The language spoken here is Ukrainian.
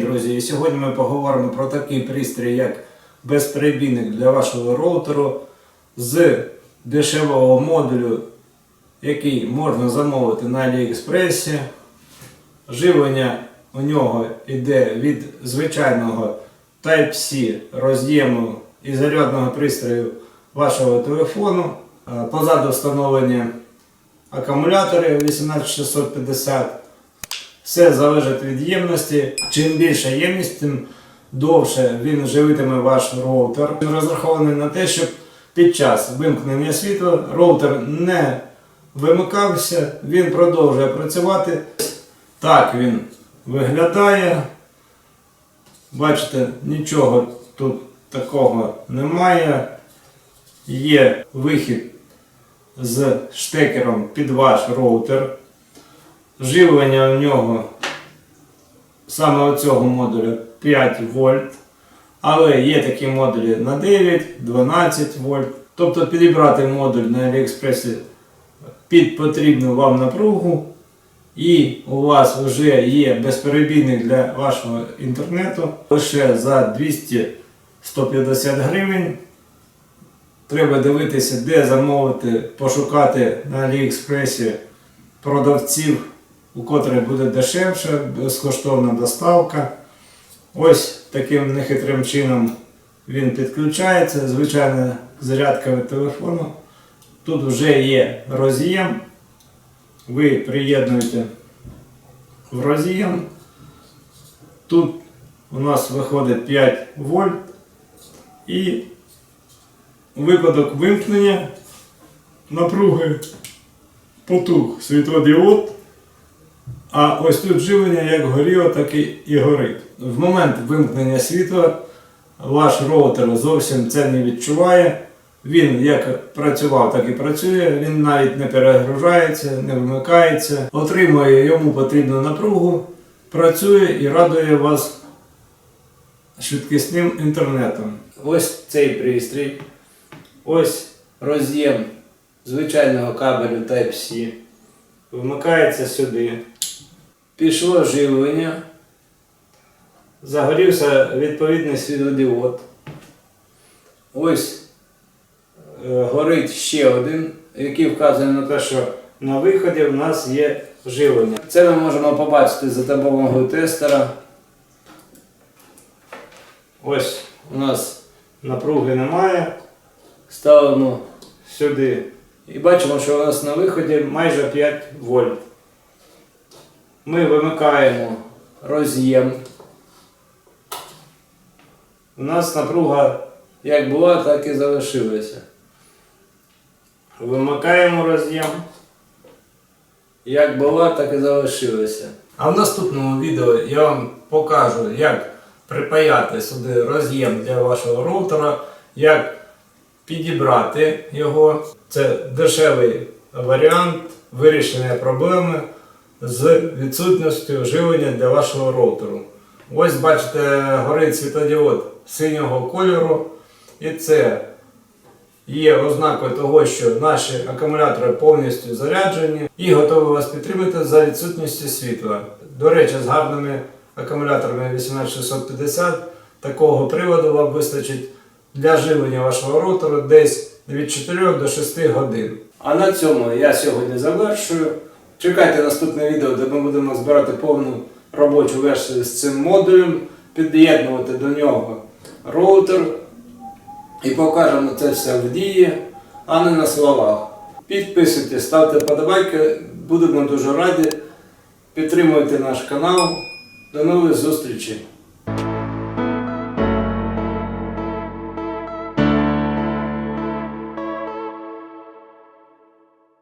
друзі, і сьогодні ми поговоримо про такий пристрій, як безперебійник для вашого роутеру з дешевого модулю, який можна замовити на AliExpress. Живлення у нього йде від звичайного Type-C роз'єму і зарядного пристрою вашого телефону. Е, Позаду встановлені акумулятори 18650. Все залежить від ємності. Чим більша ємність, тим довше він живитиме ваш роутер. Він розрахований на те, щоб під час вимкнення світла роутер не вимикався, він продовжує працювати. Так він виглядає. Бачите, нічого тут такого немає. Є вихід з штекером під ваш роутер. Живлення у нього саме у цього модуля 5 вольт. Але є такі модулі на 9, 12 вольт. Тобто підібрати модуль на AliExpress під потрібну вам напругу. І у вас вже є безперебійник для вашого інтернету лише за 200-150 гривень. Треба дивитися, де замовити, пошукати на AliExpress продавців, у котрих буде дешевше, безкоштовна доставка. Ось таким нехитрим чином він підключається. Звичайна зарядка від телефону. Тут вже є роз'єм. Ви приєднуєте в роз'єм. Тут у нас виходить 5 вольт. І випадок вимкнення напруги потух світлодіод. А ось тут живлення як горіло, так і, горить. В момент вимкнення світла ваш роутер зовсім це не відчуває. Він як працював, так і працює, він навіть не перегружається, не вимикається, отримує йому потрібну напругу, працює і радує вас швидкісним інтернетом. Ось цей пристрій. Ось роз'єм звичайного кабелю Type-C. Вмикається сюди. Пішло живлення. Загорівся відповідний світлодіод. Ось е, горить ще один, який вказує на те, що на виході в нас є живлення. Це ми можемо побачити за допомогою тестера. Ось у нас напруги немає. Ставимо сюди. І бачимо, що у нас на виході майже 5 вольт. Ми вимикаємо роз'єм. У нас напруга як була, так і залишилася. Вимикаємо роз'єм. Як була, так і залишилася. А в наступному відео я вам покажу, як припаяти сюди роз'єм для вашого роутера, як підібрати його. Це дешевий варіант вирішення проблеми з відсутністю живлення для вашого роутеру. Ось бачите, горить світодіод синього кольору, і це є ознакою того, що наші акумулятори повністю заряджені і готові вас підтримати за відсутністю світла. До речі, з гарними акумуляторами 18650 такого приводу вам вистачить для живлення вашого роутеру десь від 4 до 6 годин. А на цьому я сьогодні завершую. Чекайте наступне відео, де ми будемо збирати повну робочу версію з цим модулем, під'єднувати до нього роутер і покажемо це все в дії, а не на словах. Підписуйтесь, ставте подобайки, будемо дуже раді. Підтримуйте наш канал. До нових зустрічей!